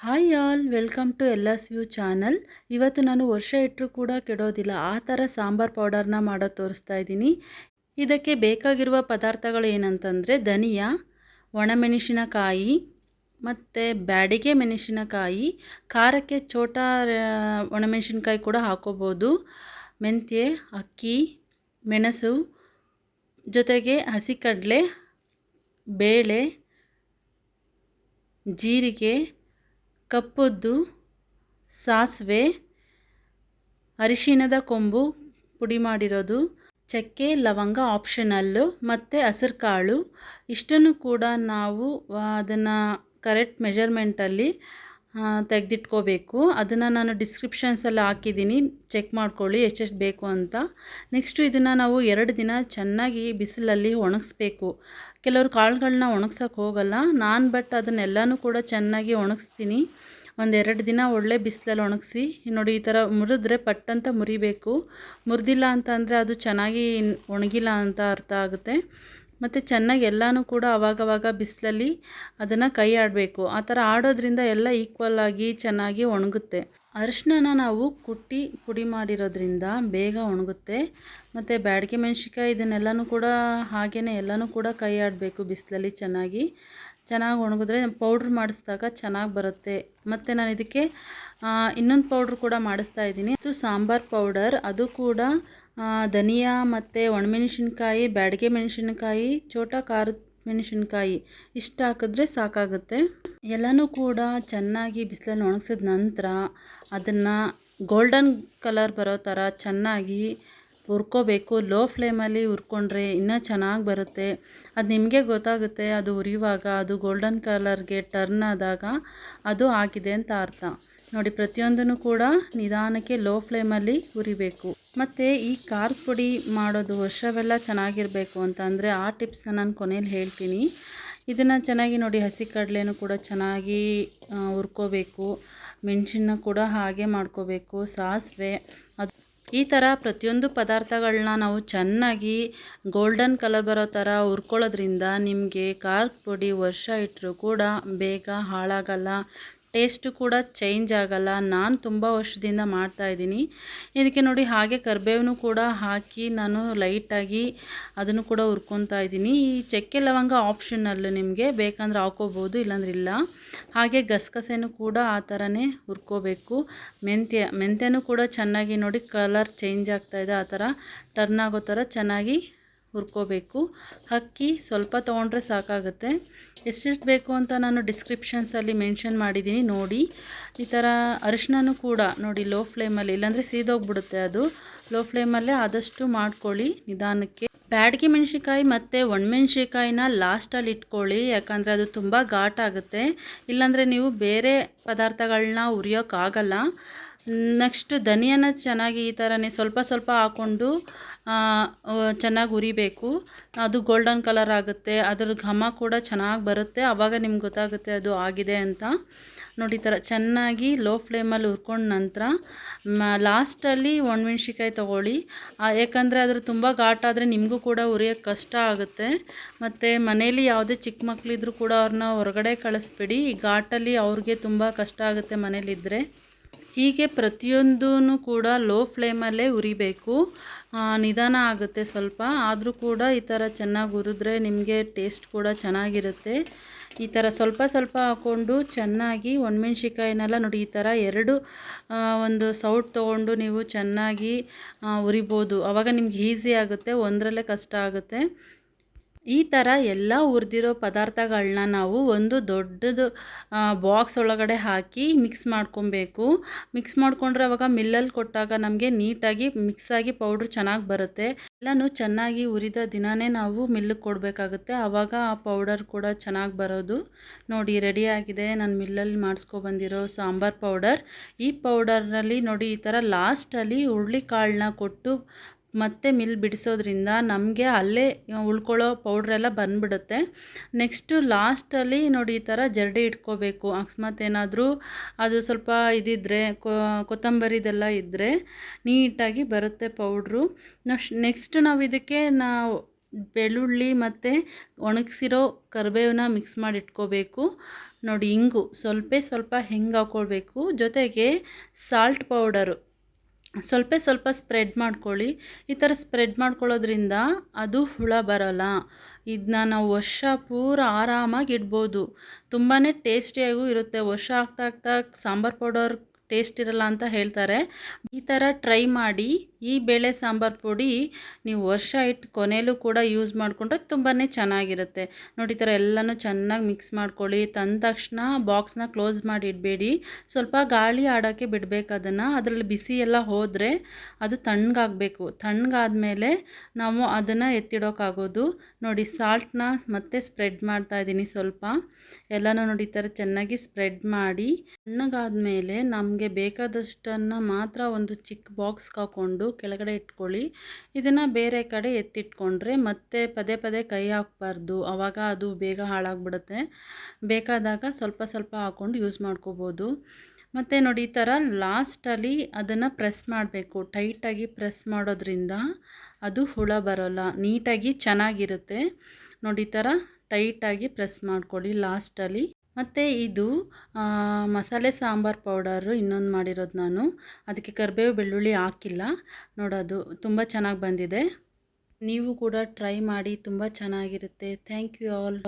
Hi all welcome to L S view channel ಇವತ್ತು ನಾನು ವರ್ಷ ಇಟ್ಟರೂ ಕೂಡ ಕೆಡೋದಿಲ್ಲ. ಆ ಥರ ಸಾಂಬಾರ್ ಪೌಡರ್ನ ಮಾಡೋದು ತೋರಿಸ್ತಾ ಇದ್ದೀನಿ. ಇದಕ್ಕೆ ಬೇಕಾಗಿರುವ ಪದಾರ್ಥಗಳು ಏನಂತಂದರೆ ಧನಿಯಾ, ಒಣಮೆಣಸಿನಕಾಯಿ ಮತ್ತು ಬ್ಯಾಡಿಗೆ ಮೆಣಸಿನಕಾಯಿ, ಖಾರಕ್ಕೆ ಚೋಟ ಒಣಮೆಣಸಿನ್ಕಾಯಿ ಕೂಡ ಹಾಕೋಬೋದು. ಮೆಂತ್ಯೆ, ಅಕ್ಕಿ, ಮೆಣಸು, ಜೊತೆಗೆ ಹಸಿ ಕಡಲೆ ಬೇಳೆ, ಜೀರಿಗೆ ಕಪ್ಪುದ್ದು, ಸಾಸಿವೆ, ಅರಿಶಿಣದ ಕೊಂಬು, ಪುಡಿ ಮಾಡಿರೋದು, ಚಕ್ಕೆ, ಲವಂಗ ಆಪ್ಷನಲ್ಲು ಮತ್ತು ಹಸಿರು ಕಾಳು ಇಷ್ಟನ್ನು ಕೂಡ ನಾವು ಅದನ್ನು ಕರೆಕ್ಟ್ ಮೆಜರ್ಮೆಂಟಲ್ಲಿ ತೆಗೆದಿಟ್ಕೋಬೇಕು. ಅದನ್ನು ನಾನು ಡಿಸ್ಕ್ರಿಪ್ಷನ್ಸಲ್ಲಿ ಹಾಕಿದ್ದೀನಿ. ಚೆಕ್ ಮಾಡ್ಕೊಳ್ಳಿ ಎಷ್ಟೆಷ್ಟು ಬೇಕು ಅಂತ. ನೆಕ್ಸ್ಟು ಇದನ್ನು ನಾವು ಎರಡು ದಿನ ಚೆನ್ನಾಗಿ ಬಿಸಿಲಲ್ಲಿ ಒಣಗಿಸ್ಬೇಕು. ಕೆಲವರು ಕಾಳುಗಳನ್ನ ಒಣಗ್ಸೋಕೆ ಹೋಗಲ್ಲ. ನಾನು ಬಟ್ ಅದನ್ನೆಲ್ಲನೂ ಕೂಡ ಚೆನ್ನಾಗಿ ಒಣಗಿಸ್ತೀನಿ. ಒಂದೆರಡು ದಿನ ಒಳ್ಳೆ ಬಿಸಿಲಲ್ಲಿ ಒಣಗಿಸಿ. ನೋಡಿ ಈ ಥರ ಮುರಿದ್ರೆ ಪಟ್ಟಂತ ಮುರಿಬೇಕು. ಮುರಿದಿಲ್ಲ ಅಂತ ಅಂದರೆ ಅದು ಚೆನ್ನಾಗಿ ಒಣಗಿಲ್ಲ ಅಂತ ಅರ್ಥ ಆಗುತ್ತೆ. ಮತ್ತು ಚೆನ್ನಾಗಿ ಎಲ್ಲನೂ ಕೂಡ ಅವಾಗವಾಗ ಬಿಸಿಲಲ್ಲಿ ಅದನ್ನು ಕೈ ಆಡಬೇಕು ಆ ಥರ ಆಡೋದ್ರಿಂದ ಎಲ್ಲ ಈಕ್ವಲ್ ಆಗಿ ಚೆನ್ನಾಗಿ ಒಣಗುತ್ತೆ. ಅರಿಶಿನ ನಾವು ಕುಟ್ಟಿ ಪುಡಿ ಮಾಡಿರೋದ್ರಿಂದ ಬೇಗ ಒಣಗುತ್ತೆ. ಮತ್ತು ಬ್ಯಾಡಿಗೆ ಮೆಣಸಿನ್ಕಾಯಿ ಇದನ್ನೆಲ್ಲನೂ ಕೂಡ ಹಾಗೆಯೇ ಎಲ್ಲನೂ ಕೂಡ ಕೈ ಆಡಬೇಕು ಬಿಸಿಲಲ್ಲಿ ಚೆನ್ನಾಗಿ. ಚೆನ್ನಾಗಿ ಒಣಗಿದ್ರೆ ಪೌಡ್ರ್ ಮಾಡಿಸಿದಾಗ ಚೆನ್ನಾಗಿ ಬರುತ್ತೆ. ಮತ್ತು ನಾನು ಇದಕ್ಕೆ ಇನ್ನೊಂದು ಪೌಡ್ರ್ ಕೂಡ ಮಾಡಿಸ್ತಾ ಇದ್ದೀನಿ. ಇದು ಸಾಂಬಾರ್ ಪೌಡರ್. ಅದು ಕೂಡ ಧನಿಯಾ ಮತ್ತು ಒಣಮೆಣಸಿನ್ಕಾಯಿ, ಬ್ಯಾಡಗೆ ಮೆಣಸಿನ್ಕಾಯಿ, ಚೋಟ ಖಾರದ ಮೆಣಸಿನ್ಕಾಯಿ ಇಷ್ಟು ಹಾಕಿದ್ರೆ ಸಾಕಾಗುತ್ತೆ. ಎಲ್ಲನೂ ಕೂಡ ಚೆನ್ನಾಗಿ ಬಿಸಿಲಲ್ಲಿ ಒಣಗಿಸಿದ ನಂತರ ಅದನ್ನು ಗೋಲ್ಡನ್ ಕಲರ್ ಬರೋ ಥರ ಚೆನ್ನಾಗಿ ಹುರ್ಕೋಬೇಕು. ಲೋ ಫ್ಲೇಮಲ್ಲಿ ಹುರ್ಕೊಂಡ್ರೆ ಇನ್ನೂ ಚೆನ್ನಾಗಿ ಬರುತ್ತೆ. ಅದು ನಿಮಗೆ ಗೊತ್ತಾಗುತ್ತೆ, ಅದು ಹುರಿಯುವಾಗ, ಅದು ಗೋಲ್ಡನ್ ಕಲರ್ಗೆ ಟರ್ನ್ ಆದಾಗ ಅದು ಆಗಿದೆ ಅಂತ ಅರ್ಥ. ನೋಡಿ, ಪ್ರತಿಯೊಂದನ್ನು ಕೂಡ ನಿಧಾನಕ್ಕೆ ಲೋ ಫ್ಲೇಮಲ್ಲಿ ಹುರಿಬೇಕು. ಮತ್ತು ಈ ಖಾರದ ಪುಡಿ ಮಾಡೋದು ವರ್ಷವೆಲ್ಲ ಚೆನ್ನಾಗಿರಬೇಕು ಅಂತಂದರೆ ಆ ಟಿಪ್ಸ್ನ ನಾನು ಕೊನೆಯಲ್ಲಿ ಹೇಳ್ತೀನಿ. ಇದನ್ನು ಚೆನ್ನಾಗಿ ನೋಡಿ, ಹಸಿ ಕಡಲೆನೂ ಕೂಡ ಚೆನ್ನಾಗಿ ಹುರ್ಕೋಬೇಕು. ಮೆಣಸಿನ ಕೂಡ ಹಾಗೆ ಮಾಡ್ಕೋಬೇಕು. ಸಾಸಿವೆ, ಅದು ಈ ಥರ ಪ್ರತಿಯೊಂದು ಪದಾರ್ಥಗಳನ್ನ ನಾವು ಚೆನ್ನಾಗಿ ಗೋಲ್ಡನ್ ಕಲರ್ ಬರೋ ಥರ ಹುರ್ಕೊಳ್ಳೋದ್ರಿಂದ ನಿಮಗೆ ಖಾರದ ಪುಡಿ ವರ್ಷ ಇಟ್ಟರೂ ಕೂಡ ಬೇಗ ಹಾಳಾಗಲ್ಲ. ಟೇಸ್ಟು ಕೂಡ ಚೇಂಜ್ ಆಗಲ್ಲ. ನಾನು ತುಂಬ ವರ್ಷದಿಂದ ಮಾಡ್ತಾಯಿದ್ದೀನಿ ಇದಕ್ಕೆ ನೋಡಿ ಹಾಗೆ ಕರಿಬೇವನು ಕೂಡ ಹಾಕಿ ನಾನು ಲೈಟಾಗಿ ಅದನ್ನು ಕೂಡ ಹುರ್ಕೊತಾ ಇದ್ದೀನಿ. ಈ ಚಕ್ಕೆ ಲವಂಗ ಆಪ್ಷನಲ್ಲು ನಿಮಗೆ. ಬೇಕಂದ್ರೆ ಹಾಕೋಬೋದು, ಇಲ್ಲಾಂದ್ರೆ ಇಲ್ಲ. ಹಾಗೆ ಗಸಗಸೆನೂ ಕೂಡ ಆ ಥರನೇ ಹುರ್ಕೋಬೇಕು. ಮೆಂತ್ಯ, ಮೆಂತ್ಯನೂ ಕೂಡ ಚೆನ್ನಾಗಿ ನೋಡಿ ಕಲರ್ ಚೇಂಜ್ ಆಗ್ತಾಯಿದೆ ಆ ಥರ ಟರ್ನ್ ಆಗೋ ಥರ ಚೆನ್ನಾಗಿ ಹುರ್ಕೋಬೇಕು. ಅಕ್ಕಿ ಸ್ವಲ್ಪ ತೊಗೊಂಡ್ರೆ ಸಾಕಾಗುತ್ತೆ. ಎಷ್ಟೆಷ್ಟು ಬೇಕು ಅಂತ ನಾನು ಡಿಸ್ಕ್ರಿಪ್ಷನ್ಸಲ್ಲಿ ಮೆನ್ಷನ್ ಮಾಡಿದ್ದೀನಿ, ನೋಡಿ. ಈ ಥರ ಅರಿಶಿನೂ ಕೂಡ ನೋಡಿ ಲೋ ಫ್ಲೇಮಲ್ಲಿ ಇಲ್ಲಾಂದರೆ ಸೀದೋಗ್ಬಿಡುತ್ತೆ ಅದು. ಲೋ ಫ್ಲೇಮಲ್ಲೇ ಆದಷ್ಟು ಮಾಡ್ಕೊಳ್ಳಿ ನಿಧಾನಕ್ಕೆ. ಬ್ಯಾಡಗಿ ಮೆಣಸಿನ್ಕಾಯಿ ಮತ್ತು ಒಣಮೆಣ್ಸಿನ್ಕಾಯಿನ ಲಾಸ್ಟಲ್ಲಿ ಇಟ್ಕೊಳ್ಳಿ, ಯಾಕಂದರೆ ಅದು ತುಂಬ ಘಾಟ್ ಆಗುತ್ತೆ. ಇಲ್ಲಾಂದರೆ ನೀವು ಬೇರೆ ಪದಾರ್ಥಗಳನ್ನ ಹುರಿಯೋಕ್ಕಾಗಲ್ಲ ನೆಕ್ಸ್ಟ್ ಧನಿಯಾನ ಚೆನ್ನಾಗಿ ಈ ಥರನೇ ಸ್ವಲ್ಪ ಸ್ವಲ್ಪ ಹಾಕ್ಕೊಂಡು ಚೆನ್ನಾಗಿ ಹುರಿಬೇಕು. ಅದು ಗೋಲ್ಡನ್ ಕಲರ್ ಆಗುತ್ತೆ. ಅದ್ರ ಘಮ ಕೂಡ ಚೆನ್ನಾಗಿ ಬರುತ್ತೆ. ಆವಾಗ ನಿಮ್ಗೆ ಗೊತ್ತಾಗುತ್ತೆ ಅದು ಆಗಿದೆ ಅಂತ. ನೋಡಿ ಈ ಥರ ಚೆನ್ನಾಗಿ ಲೋ ಫ್ಲೇಮಲ್ಲಿ ಹುರ್ಕೊಂಡ ನಂತರ ಲಾಸ್ಟಲ್ಲಿ ಒಣಮೆಣ್ಸಿಕಾಯಿ ತೊಗೊಳ್ಳಿ. ಯಾಕಂದರೆ ಅದ್ರ ತುಂಬ ಘಾಟಾದರೆ ನಿಮಗೂ ಕೂಡ ಉರಿಯೋಕ್ಕೆ ಕಷ್ಟ ಆಗುತ್ತೆ. ಮತ್ತು ಮನೇಲಿ ಯಾವುದೇ ಚಿಕ್ಕ ಮಕ್ಕಳಿದ್ರು ಕೂಡ ಅವ್ರನ್ನ ಹೊರಗಡೆ ಕಳಿಸ್ಬೇಡಿ. ಈ ಘಾಟಲ್ಲಿ ಅವ್ರಿಗೆ ತುಂಬ ಕಷ್ಟ ಆಗುತ್ತೆ ಮನೇಲಿದ್ದರೆ ಹೀಗೆ ಪ್ರತಿಯೊಂದೂ ಕೂಡ ಲೋ ಫ್ಲೇಮಲ್ಲೇ ಉರಿಬೇಕು. ನಿಧಾನ ಆಗುತ್ತೆ ಸ್ವಲ್ಪ. ಆದರೂ ಕೂಡ ಈ ಥರ ಚೆನ್ನಾಗಿ ಉರಿದ್ರೆ ನಿಮಗೆ ಟೇಸ್ಟ್ ಕೂಡ ಚೆನ್ನಾಗಿರುತ್ತೆ. ಈ ಥರ ಸ್ವಲ್ಪ ಸ್ವಲ್ಪ ಹಾಕ್ಕೊಂಡು ಚೆನ್ನಾಗಿ ಒಣಮೆಣ್ಸಿಕಾಯಿನೆಲ್ಲ ನೋಡಿ, ಈ ಥರ ಎರಡು ಒಂದು ಸೌಟ್ ತೊಗೊಂಡು ನೀವು ಚೆನ್ನಾಗಿ ಉರಿಬೋದು. ಆವಾಗ ನಿಮ್ಗೆ ಈಸಿ ಆಗುತ್ತೆ, ಒಂದರಲ್ಲೇ ಕಷ್ಟ ಆಗುತ್ತೆ. ಈ ಥರ ಎಲ್ಲ ಹುರಿದಿರೋ ಪದಾರ್ಥಗಳನ್ನ ನಾವು ಒಂದು ದೊಡ್ಡದು ಬಾಕ್ಸ್ ಒಳಗಡೆ ಹಾಕಿ ಮಿಕ್ಸ್ ಮಾಡ್ಕೊಬೇಕು. ಮಿಕ್ಸ್ ಮಾಡಿಕೊಂಡ್ರೆ ಅವಾಗ ಮಿಲ್ಲಲ್ಲಿ ಕೊಟ್ಟಾಗ ನಮಗೆ ನೀಟಾಗಿ ಮಿಕ್ಸ್ ಆಗಿ ಪೌಡ್ರ್ ಚೆನ್ನಾಗಿ ಬರುತ್ತೆ. ಎಲ್ಲನೂ ಚೆನ್ನಾಗಿ ಹುರಿದ ದಿನವೇ ನಾವು ಮಿಲ್ಲಿಗೆ ಕೊಡಬೇಕಾಗುತ್ತೆ. ಆವಾಗ ಆ ಪೌಡರ್ ಕೂಡ ಚೆನ್ನಾಗಿ ಬರೋದು. ನೋಡಿ ರೆಡಿಯಾಗಿದೆ ನಾನು ಮಿಲ್ಲಲ್ಲಿ ಮಾಡಿಸ್ಕೊಬಂದಿರೋ ಸಾಂಬಾರ್ ಪೌಡರ್ ಈ ಪೌಡರ್ನಲ್ಲಿ ನೋಡಿ, ಈ ಥರ ಲಾಸ್ಟಲ್ಲಿ ಹುರುಳಿಕಾಳನ್ನ ಕೊಟ್ಟು ಮತ್ತೆ ಮಿಲ್ ಬಿಡಿಸೋದ್ರಿಂದ ನಮಗೆ ಅಲ್ಲೇ ಉಳ್ಕೊಳ್ಳೋ ಪೌಡ್ರೆಲ್ಲ ಬಂದ್ಬಿಡುತ್ತೆ. ನೆಕ್ಸ್ಟು ಲಾಸ್ಟಲ್ಲಿ ನೋಡಿ ಈ ಥರ ಜರಡಿ ಇಟ್ಕೋಬೇಕು. ಅಕಸ್ಮಾತ್ ಏನಾದರೂ ಅದು ಸ್ವಲ್ಪ ಇದಿದ್ದರೆ ಕೊತ್ತಂಬರಿದೆಲ್ಲ ಇದ್ದರೆ ನೀಟಾಗಿ ಬರುತ್ತೆ ಪೌಡ್ರು ನೆಕ್ಸ್ಟ್ ನಾವು ಇದಕ್ಕೆ ನಾವು ಬೆಳ್ಳುಳ್ಳಿ ಮತ್ತು ಒಣಗಿಸಿರೋ ಕರಿಬೇವನ್ನ ಮಿಕ್ಸ್ ಮಾಡಿ ಇಟ್ಕೋಬೇಕು ನೋಡಿ ಹಿಂಗು ಸ್ವಲ್ಪ ಸ್ವಲ್ಪ ಹೆಂಗೆ ಹಾಕ್ಕೊಳ್ಬೇಕು ಜೊತೆಗೆ ಸಾಲ್ಟ್ ಪೌಡರು ಸ್ವಲ್ಪ ಸ್ವಲ್ಪ ಸ್ಪ್ರೆಡ್ ಮಾಡ್ಕೊಳ್ಳಿ. ಈ ಥರ ಸ್ಪ್ರೆಡ್ ಮಾಡ್ಕೊಳ್ಳೋದ್ರಿಂದ ಅದು ಹುಳ ಬರೋಲ್ಲ. ಇದನ್ನ ನಾವು ವರ್ಷ ಪೂರ ಆರಾಮಾಗಿ ಇಡ್ಬೋದು. ತುಂಬಾ ಟೇಸ್ಟಿಯಾಗೂ ಇರುತ್ತೆ. ವರ್ಷ ಆಗ್ತಾ ಆಗ್ತಾ ಸಾಂಬಾರು ಪೌಡರ್ ಟೇಸ್ಟ್ ಇರಲ್ಲ ಅಂತ ಹೇಳ್ತಾರೆ. ಈ ಥರ ಟ್ರೈ ಮಾಡಿ, ಈ ಬೇಳೆ ಸಾಂಬಾರು ಪುಡಿ ನೀವು ವರ್ಷ ಇಟ್ಟು ಕೊನೆಯಲ್ಲೂ ಕೂಡ ಯೂಸ್ ಮಾಡಿಕೊಂಡ್ರೆ ತುಂಬಾ ಚೆನ್ನಾಗಿರುತ್ತೆ. ನೋಡಿ, ಈ ಥರ ಎಲ್ಲನೂ ಚೆನ್ನಾಗಿ ಮಿಕ್ಸ್ ಮಾಡ್ಕೊಳ್ಳಿ. ತಂದ ತಕ್ಷಣ ಬಾಕ್ಸ್ನ ಕ್ಲೋಸ್ ಮಾಡಿ ಇಡಬೇಡಿ. ಸ್ವಲ್ಪ ಗಾಳಿ ಆಡೋಕ್ಕೆ ಬಿಡಬೇಕು ಅದನ್ನು. ಅದರಲ್ಲಿ ಬಿಸಿ ಎಲ್ಲ ಹೋದರೆ ಅದು ತಣ್ಣಗಾಗಬೇಕು. ತಣ್ಣಗಾದಮೇಲೆ ನಾವು ಅದನ್ನು ಎತ್ತಿಡೋಕ್ಕಾಗೋದು ನೋಡಿ, ಸಾಲ್ಟ್ನ ಮತ್ತೆ ಸ್ಪ್ರೆಡ್ ಮಾಡ್ತಾ ಇದ್ದೀನಿ ಸ್ವಲ್ಪ. ಎಲ್ಲನೂ ನೋಡಿ, ಈ ಥರ ಚೆನ್ನಾಗಿ ಸ್ಪ್ರೆಡ್ ಮಾಡಿ, ತಣ್ಣಗಾದ್ಮೇಲೆ ನಮಗೆ ಬೇಕಾದಷ್ಟನ್ನು ಮಾತ್ರ ಒಂದು ಚಿಕ್ಕ ಬಾಕ್ಸ್ಗೆ ಹಾಕ್ಕೊಂಡು ಕೆಳಗಡೆ ಇಟ್ಕೊಳ್ಳಿ. ಇದನ್ನು ಬೇರೆ ಕಡೆ ಎತ್ತಿಟ್ಕೊಂಡ್ರೆ ಮತ್ತೆ ಪದೇ ಪದೇ ಕೈ ಹಾಕ್ಬಾರ್ದು. ಆವಾಗ ಅದು ಬೇಗ ಹಾಳಾಗ್ಬಿಡುತ್ತೆ. ಬೇಕಾದಾಗ ಸ್ವಲ್ಪ ಸ್ವಲ್ಪ ಹಾಕ್ಕೊಂಡು ಯೂಸ್ ಮಾಡ್ಕೋಬೋದು. ಮತ್ತು ನೋಡಿ ಈ ಥರ ಲಾಸ್ಟಲ್ಲಿ ಅದನ್ನು ಪ್ರೆಸ್ ಮಾಡಬೇಕು. ಟೈಟಾಗಿ ಪ್ರೆಸ್ ಮಾಡೋದ್ರಿಂದ ಅದು ಹುಳ ಬರೋಲ್ಲ. ನೀಟಾಗಿ ಚೆನ್ನಾಗಿರುತ್ತೆ. ನೋಡಿ ಈ ಥರ ಟೈಟಾಗಿ ಪ್ರೆಸ್ ಮಾಡ್ಕೊಳ್ಳಿ ಲಾಸ್ಟಲ್ಲಿ ಮತ್ತು ಇದು ಮಸಾಲೆ ಸಾಂಬಾರು ಪೌಡರು ಇನ್ನೊಂದು ಮಾಡಿರೋದು ನಾನು. ಅದಕ್ಕೆ ಕರಿಬೇವು ಬೆಳ್ಳುಳ್ಳಿ ಹಾಕಿಲ್ಲ. ನೋಡೋದು ತುಂಬ ಚೆನ್ನಾಗಿ ಬಂದಿದೆ. ನೀವು ಕೂಡ ಟ್ರೈ ಮಾಡಿ, ತುಂಬ ಚೆನ್ನಾಗಿರುತ್ತೆ. Thank you all.